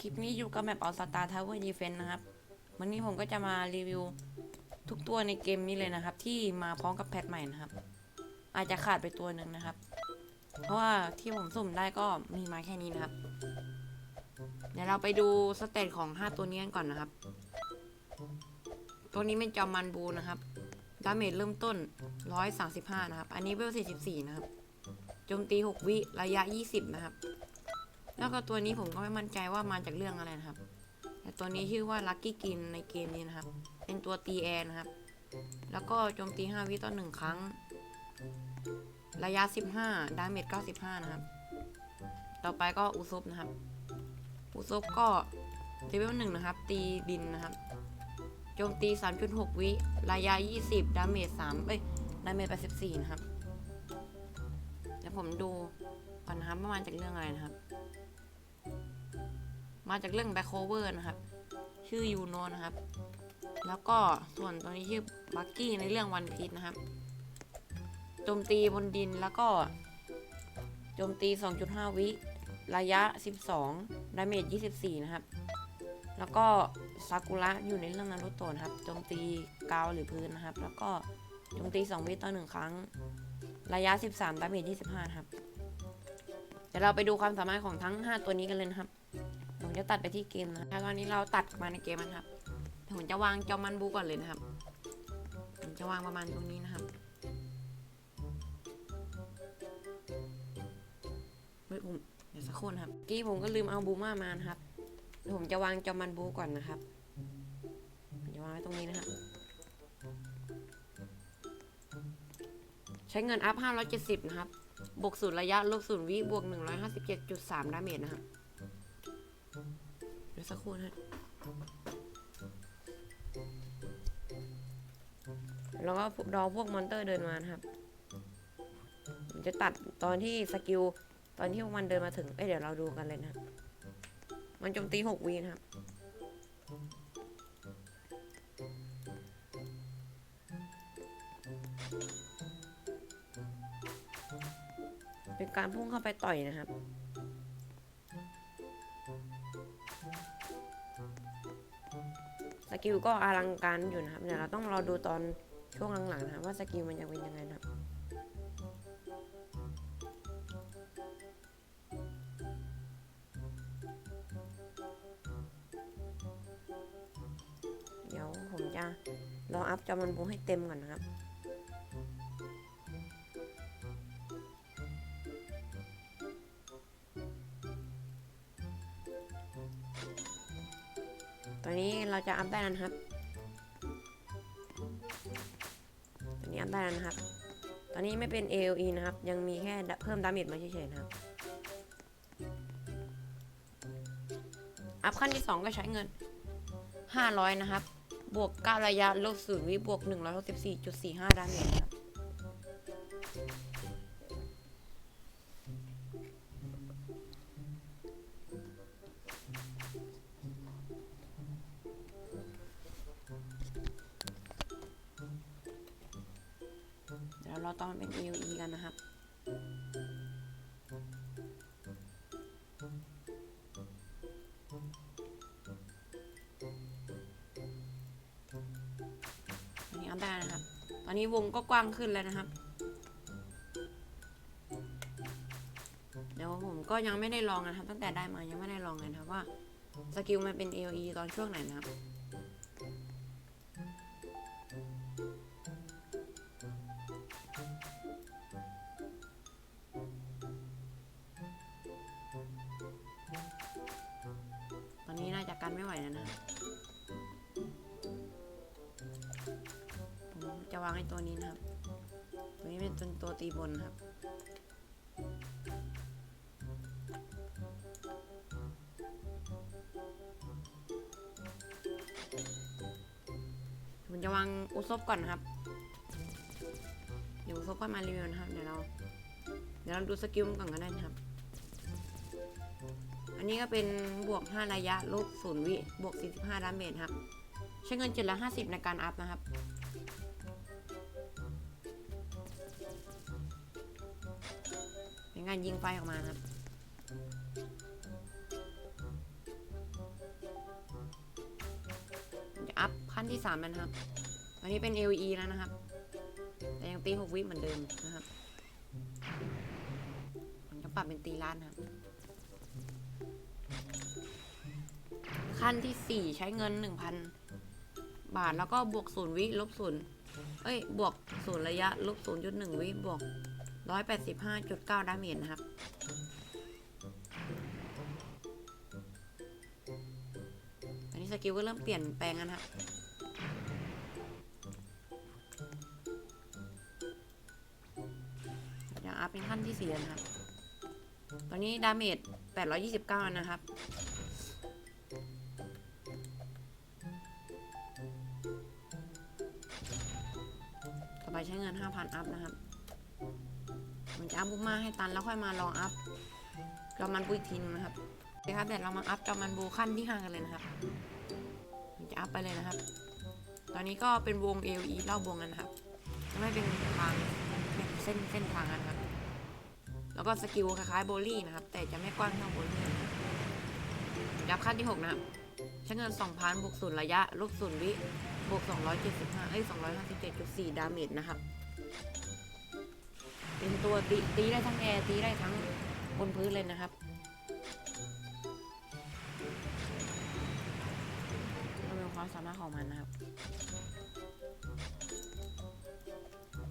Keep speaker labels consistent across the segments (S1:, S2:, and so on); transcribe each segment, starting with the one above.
S1: คลิปนี้อยู่กับแมปออสตาทาวเวอร์ดีเฟนนะครับ วันนี้ผมก็จะมารีวิวทุกตัวในเกมนี้เลยนะครับ ที่มาพร้อมกับแพทใหม่นะครับ อาจจะขาดไปตัวหนึ่งนะครับ เพราะว่าที่ผมสุ่มได้ก็มีมาแค่นี้นะครับ เดี๋ยวเราไปดูสเตตของ 5 ตัวนี้กันก่อนนะครับ ตัวนี้เป็นจอมมันบูนะครับดาเมจเริ่มต้น 135 นะครับ อันนี้เวล44 นะครับ โจมตี 6 วิ ระยะ 20 นะครับ แล้วก็ตัวนี้ผมก็ไม่มั่นใจว่ามาจากเรื่องอะไรนะครับ แต่ตัวนี้ชื่อว่าลั c กี้กินในเกมนี้นะครับ เป็นตัวตีแอร์นะครับ แล้วก็โจมตี 5 วิต่อ1ครั้ง ระยะ 15 ดาเมจ 95 นะครับ ต่อไปก็อุซบนะครับ อุซบก็เลเวล1นะครับ ตีดินนะครับ โจมตี 3.6 วิ ระยะ 20 ดาเมจ 3 เอ้ย ดาเมจ84นะครับ ผมดูก่อนนะครับว่ามาจากเรื่องอะไรนะครับ มาจากเรื่อง Back Cover นะครับ ชื่อยูโนนะครับ แล้วก็ส่วนตัวนี้ชื่อบักกี้ในเรื่องวันพี e นะครับโจมตีบนดินแล้วก็โจมตี 2.5 วิ ระยะ 12 ดาเมจ 24 นะครับ แล้วก็ซากุระอยู่ในเรื่องนารุโตะนะครับ โจมตีกาวหรือพื้นนะครับ แล้วก็โจมตี 2 วิต่อ 1 ครั้ง ระยะ 13 ดาเมจ25 ครับ เดี๋ยวเราไปดูความสามารถของทั้ง 5 ตัวนี้กันเลยนะครับ ผมจะตัดไปที่เกมนะแล้วตอนนี้เราตัดมาในเกมนะครับ ผมจะวางจอมันบูก่อนเลยนะครับ ผมจะวางประมาณตรงนี้นะครับเฮ้ยผมเดี๋ยวสักครู่นะครับ กี้ผมก็ลืมเอาบูมามานะครับ ผมจะวางจอมันบูก่อนนะครับ ผมจะวางไว้ตรงนี้นะครับ ใช้เงินอัพ 570 นะครับ บวกศูนย์ระยะ ลบศูนย์วิ บวก 157.3 ดาเมจนะครับ เดี๋ยวสักครู่นะแล้วก็รอพวกมอนเตอร์เดินมานะครับ ผมจะตัดตอนที่สกิล ตอนที่พวกมันเดินมาถึง เอ้ยเดี๋ยวเราดูกันเลยนะครับ มันโจมตีหกวีนะครับ เป็นการพุ่งเข้าไปต่อยนะครับ สกิลก็อลังการอยู่นะครับเดี๋ยวเราต้องรอดูตอนช่วงหลังๆนะครับว่าสกิลมันจะเป็นยังไงนะครับเดี๋ยวผมจะรออัพจอมันบูให้เต็มก่อนนะครับ นี้เราจะอัพได้นะครับ ตอนนี้อัพได้นะครับ ตอนนี้ไม่เป็น AOE นะครับ ยังมีแค่เพิ่มดาเมจมาเฉยๆนะครับ อัพขั้นที่ 2 ก็ใช้เงิน 500 นะครับ บวก 9 ระยะลบศูนย์วิบวก 164.45 ดาเมจครับ เราตองเป็น AOE กันนะครับ อันนี้อัพได้นะครับ ตอนนี้วงก็กว้างขึ้นแล้วนะครับ เดี๋ยวผมก็ยังไม่ได้ลองนะครับ ตั้งแต่ได้มายังไม่ได้ลองเลยนะครับว่าสกิลมันเป็น AOE ตอนช่วงไหนนะครับ ไม่ไหวแล้วนะผมจะวางไอ้ตัวนี้นะครับ ตัวนี้เป็นตัวตัวตีบนครับ ผมจะวางอุซบก่อนนะครับ เดี๋ยวอุซบก็มารีวิวนะครับ เดี๋ยวเรา เดี๋ยวเราดูสกิลก่อนก็ได้นะครับ อันนี้ก็เป็นบวก 5 ระยะลบศูนย์วิ บวก 45ดานเมจครับ ใช้เงินเจ็ดละห้าสิบในการอัพนะครับ เป็นงานยิงไฟออกมาครับจะอัพขั้นที่3แล้วนะครับ อันนี้เป็น LE แล้วนะครับ แต่ยังตี 6 วิเหมือนเดิมนะครับ มันก็ปรับเป็นตีล้านครับ ขั้นที่ 4 ใช้เงิน 1,000 บาทแล้วก็บวกศูนย์วิลบศูนย์เอ้ย บวกศูนย์ระยะลบ0.1วิบวก185.9ดสิบห้าจุดเก้าดามจนะครับ อันนี้สกิลก็เริ่มเปลี่ยนแปลงแล้วนะครับอัพเป็นขั้นที่สี่นะครับ ตอนนี้ดาเมจ829นะครับต่อไปใช้เงิน 5,000 อัพนะครับมันจะอัพบุกมาให้ตันแล้วค่อยมาลองอัพจอมันบูอีกทีนึงนะครับโอเคครับเดี๋ยวเรามาอัพจอมันบูขั้นที่5กันเลยนะครับมันจะอัพไปเลยนะครับ ตอนนี้ก็เป็นวง AOE รอบวงกันนะครับจะไม่เป็นทางเป็นเส้นเส้นทางกันครับ แล้วก็สกิลคล้ายๆโบลี่นะครับ แต่จะไม่กว้างเท่าโบลี่นะครับยับขั้นที่ 6 นะครับใช้เงิน 2,000บวกศูนย์ระยะลบศูนย์วิบวก275เอ้ย257.4 ดาเมจนะครับ เป็นตัวตีตีได้ทั้งแอร์ตีได้ทั้งบนพื้นเลยนะครับเราเป็นความสามารถของมันนะครับ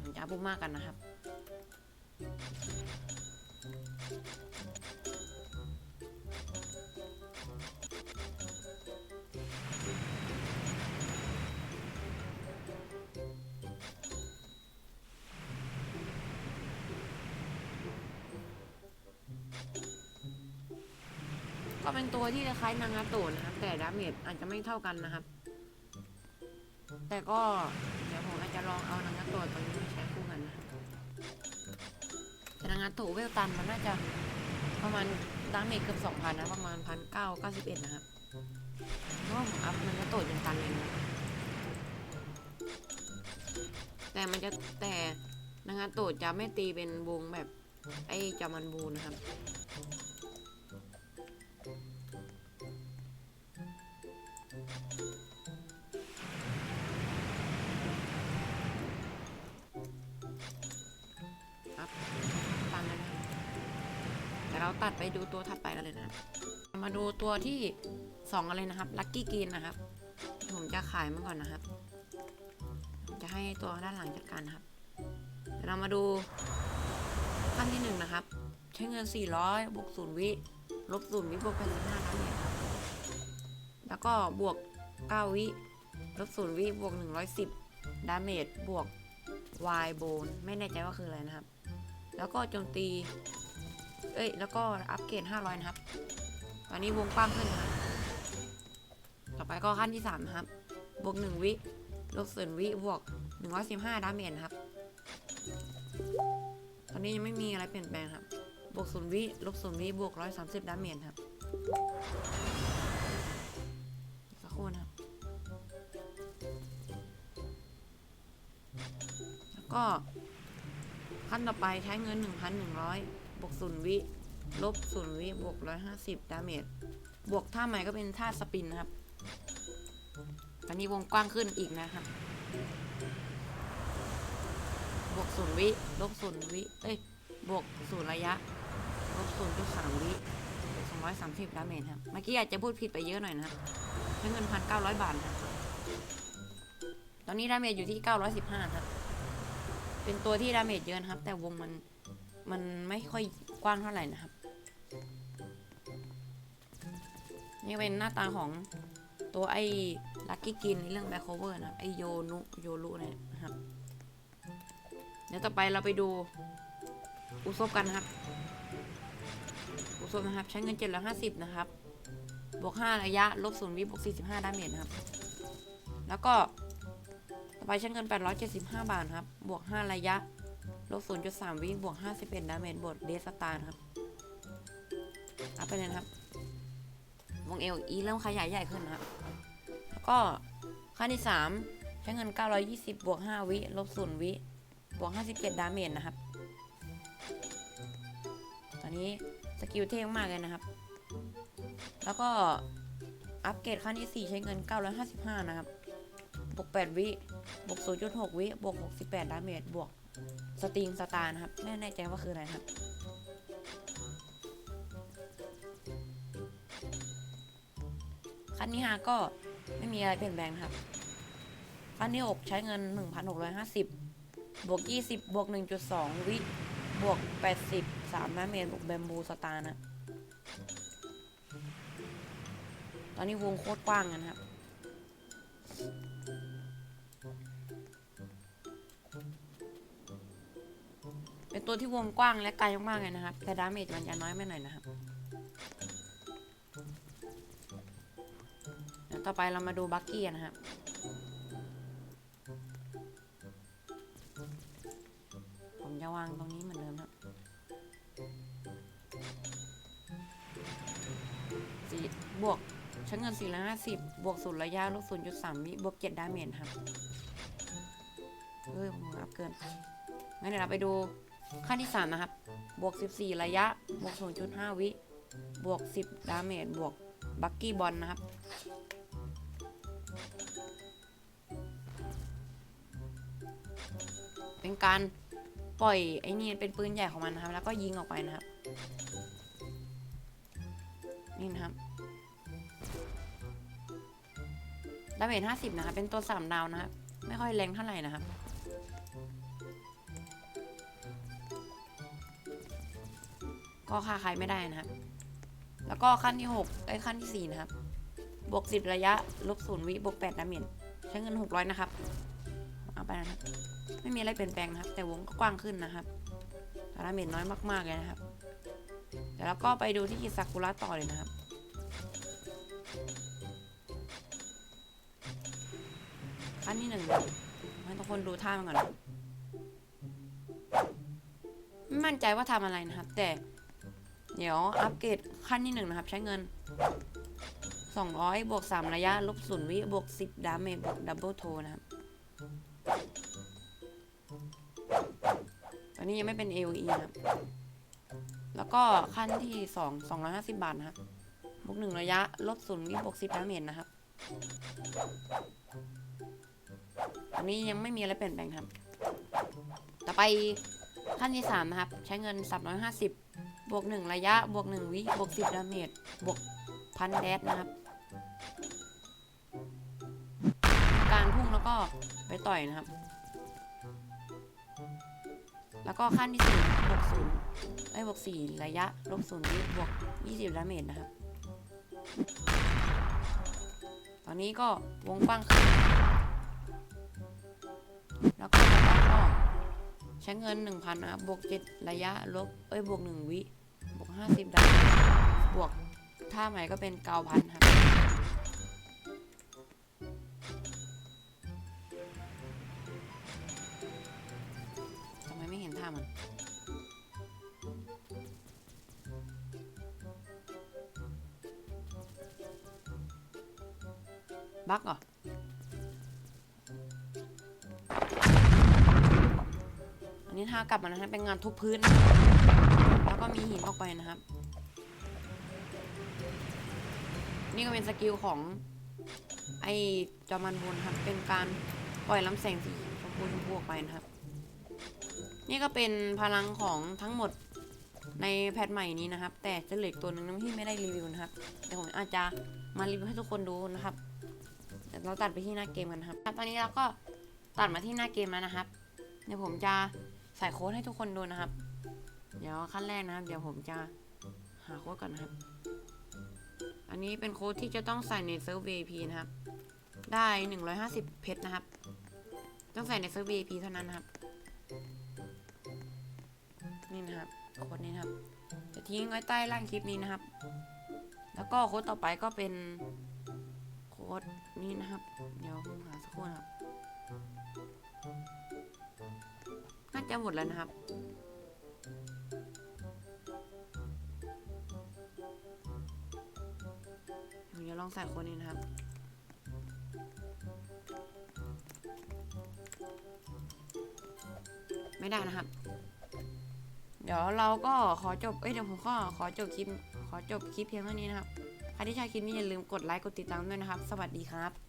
S1: ผมจะอัพบุกมากกันนะครับ เป็นตัวที่คล้ายนางาโตะนะครับ แต่ดาเมจอาจจะไม่เท่ากันนะครับ แต่ก็เดี๋ยวผมอาจจะลองเอานางาโตะตัวนี้มาใช้คู่กันนะแต่นางาโตะเวลตันมันน่าจะประมาณดาเมจเกือบสองพันนะประมาณพันเก้าเก้าสิบเอ็ดนะครับเพราะว่าผมอัพนางาโตะยังตันเลยนะแต่มันจะแต่นางาโตะจะไม่ตีเป็นวงแบบไอ้จามันบูนะครับ ครับฟังกันนะแต่เราตัดไปดูตัวถัดไปกันเลยนะมาดูตัวที่สองกันเลยนะครับลัคกี้กรีนนะครับ ผมจะขายมันก่อนนะครับ จะให้ตัวด้านหลังจัดการนะครับเดี๋ยวเรามาดูขั้นที่หนึ่งนะครับ ใช้เงิน 400บวกศูนย์วิลบศูนย์วิบวก85ล้านเหรียญครับ แล้วก็บวก 9 วิลบศูนย์วิบวก 110 ดาเมจบวก Y bone ไม่แน่ใจว่าคืออะไรนะครับ แล้วก็โจมตี เอ้ย แล้วก็อัปเกรด500 นะครับ ตอนนี้วงกว้างขึ้นนะครับต่อไปก็ขั้นที่ 3 นะครับ บวก 1 วิลบศูนย์วิบวก 115 ดาเมจครับ ตอนนี้ยังไม่มีอะไรเปลี่ยนแปลงครับ บวกศูนย์วิลบศูนย์วิบวก 130 ดาเมจครับ ครู่นะแล้วก็ขั้นต่อไปใช้เงิน 1,100 บวกศูนย์วิ ลบศูนย์วิ บวก 150 ดาเมจ บวกท่าใหม่ก็เป็นท่าสปินนะครับตอนนี้วงกว้างขึ้นอีกนะครับ บวกศูนย์วิ ลบศูนย์วิ เอ้ย บวกศูนย์ระยะ ลบศูนย์จุดสามวิสองร้อยสามสิบดาเมจครับ เมื่อกี้อาจจะพูดผิดไปเยอะหน่อยนะครับ ใช้เงินพันเก้าร้อยบาทครับตอนนี้ดาเมจอยู่ที่เก้าร้อยสิบห้าครับ เป็นตัวที่ดาเมจเยอะนะครับ แต่วงมันมันไม่ค่อยกว้างเท่าไหร่นะครับ นี่เป็นหน้าตาของตัวไอ้ลักกี้กินในเรื่องแบ็คโคเวอร์นะครับไอโยนุโยรุเนี่ยนะครับ เดี๋ยวต่อไปเราไปดูอุซบกันนะครับอุซบนะครับ ใช้เงิน750นะครับ บวก5ระยะ ลบ0วิบวก45ดาเมจนะครับ แล้วก็ต่อไปใช้เงิน 875 บาทครับ บวก 5 ระยะ ลบ0.3 วิบวก 51ดาเมจบวกเดสตาร์ครับอัพไปเลยครับวงเอลอีเริ่มขยายใหญ่ขึ้นนะครับ แล้วก็ขั้นที่ 3 ใช้เงิน 920 บวก 5 วิ ลบ0วิ บวก 57 ดาเมจนะครับ ตอนนี้สกิลเท่มากเลยนะครับ แล้วก็อัปเกรดขั้นที่ 4 ใช้เงิน 955 นะครับ บวก 8 วิ บวก 0.6 วิ บวก 68 ดาเมจ บวกสตริงสตาร์นะครับ ไม่แน่ใจว่าคืออะไรครับคันที่ 5 ก็ไม่มีอะไรเปลี่ยนแปลงครับคันที่ 6 ใช้เงิน 1,650 บวก 20 บวก 1.2 วิ บวก 80 3ดาเมจ บวกแบมบูสตาร์นะ ตอนนี้วงโคตรกว้างกันะครับ เป็นตัวที่วงกว้างและไกลมากๆเลยนะครับ แต่ดาเมจมันจะน้อยไปหน่อยนะครับเดี๋ยวต่อไปเรามาดูบักกี้นนะครับผมจะวางตรงนี้เหมือนเดิมครับสี่บวก ใช้เงิน450บบวกศูนย์ระยะลบ0.3วิบวก7ดดาเมจครับเฮ้ยผมอัพเกินงั้นเดี๋ยวเราไปดูขั้นที่3นะครับ บวก14ระยะ บวก0.5วิ บวก10ดาเมจ บวกบักกี้บอลนะครับ เป็นการปล่อยไอ้นี่เป็นปืนใหญ่ของมันนะครับ แล้วก็ยิงออกไปนะครับ นี่นะครับ เมจ50นะครับ เป็นตัว3ดาวนะครับ ไม่ค่อยแรงเท่าไหร่นะครับ ก็ค่าใครไม่ได้นะครับ แล้วก็ขั้นที่6ไอ้ขั้นที่4นะครับ บวก10ระยะ ลบ0วิ บวก8ดาเมจใช้เงิน600นะครับ เอาไปนะครับ ไม่มีอะไรเปลี่ยนแปลงนะครับ แต่วงก็กว้างขึ้นนะครับแต่ดาเมจน้อยมากๆเลยนะครับเดี๋ยวก็ไปดูที่ซากุระต่อเลยนะครับ ขั้นที่หนึ่งให้ทุกคนดูท่ามันก่อนไม่มั่นใจว่าทำอะไรนะครับ แต่เดี๋ยวอัปเกรดขั้นที่หนึ่งนะครับ ใช้เงิน 200บวก3ระยะ ลบ0วิบวก 10 ดาเมจบวกดับเบิลโทนะครับตอนนี้ยังไม่เป็น AOE นะครับ แล้วก็ขั้นที่2 250 บาทนะครับบวก1ระยะ ลบ0วิบวก 10 ดาเมจนะครับ อันนี้ยังไม่มีอะไรเปลี่ยนแปลงครับ ต่อไปขั้นที่ 3 นะครับ ใช้เงิน 350 บวก 1 ระยะ บวก 1 วิ บวก 10 ดาเมจ บวกพันแดดนะครับ การพุ่งแล้วก็ไปต่อยนะครับ แล้วก็ขั้นที่สี่บวกศูนย์ไอ้บวกสี่ระยะ ลบศูนย์วิบวกยี่สิบดาเมจนะครับ ตอนนี้ก็วงกว้างขึ้น แล้วก็ต่อไปก็ใช้เงินหนึ่งพันนะครับบวกเจ็ดระยะลบเอ้ยบวกหนึ่งวิบวกห้าสิบดาเมจบวกท่าใหม่ก็เป็นเก้าพันครับทำไมไม่เห็นท่ามันบักเหรอ นนี้ท่ากลับมานะครับเป็นงานทุบพื้น แล้วก็มีหินออกไปนะครับ นี่ก็เป็นสกิลของ ไอจอมันบนครับ เป็นการปล่อยลำแสงสีชมพูชมพูออกไปนะครับ นี่ก็เป็นพลังของทั้งหมดในแพทใหม่นี้นะครับ แต่จะเหลืออกตัวหนึ่งที่ไม่ได้รีวิวนะครับเดี๋ยวผมอาจจะมารีวิวให้ทุกคนดูนะครับเดี๋ยวเราตัดไปที่หน้าเกมกันนะครับ ตอนนี้เราก็ตัดมาที่หน้าเกมแล้วนะครับ เดี๋ยวผมจะ ใส่โค้ดให้ทุกคนดูนะครับ เดี๋ยวขั้นแรกนะครับ เดี๋ยวผมจะหาโค้ดก่อนนะครับ อันนี้เป็นโค้ดที่จะต้องใส่ในเซิร์ฟ VIP นะครับ ได้ 150 เพชรนะครับ ต้องใส่ในเซิร์ฟ VIP เท่านั้นนะครับ นี่นะครับ โค้ดนี้นะครับ จะทิ้งไว้ใต้ล่างคลิปนี้นะครับ แล้วก็โค้ดต่อไปก็เป็นโค้ดนี้นะครับ เดี๋ยวผมหาสักครู่นะครับ จะหมดแล้วนะครับ ผมจะลองใส่ค้ดนี้นะครับ ไม่ได้นะครับ เดี๋ยวเราก็ขอจบ เอ้ยเดี๋ยวผมก็ขอจบคลิป ขอจบคลิปเพียงเท่านี้นะครับ ใครที่ชอบคลิปนี้อย่าลืมกดไลค์ กดติดตามด้วยนะครับ สวัสดีครับ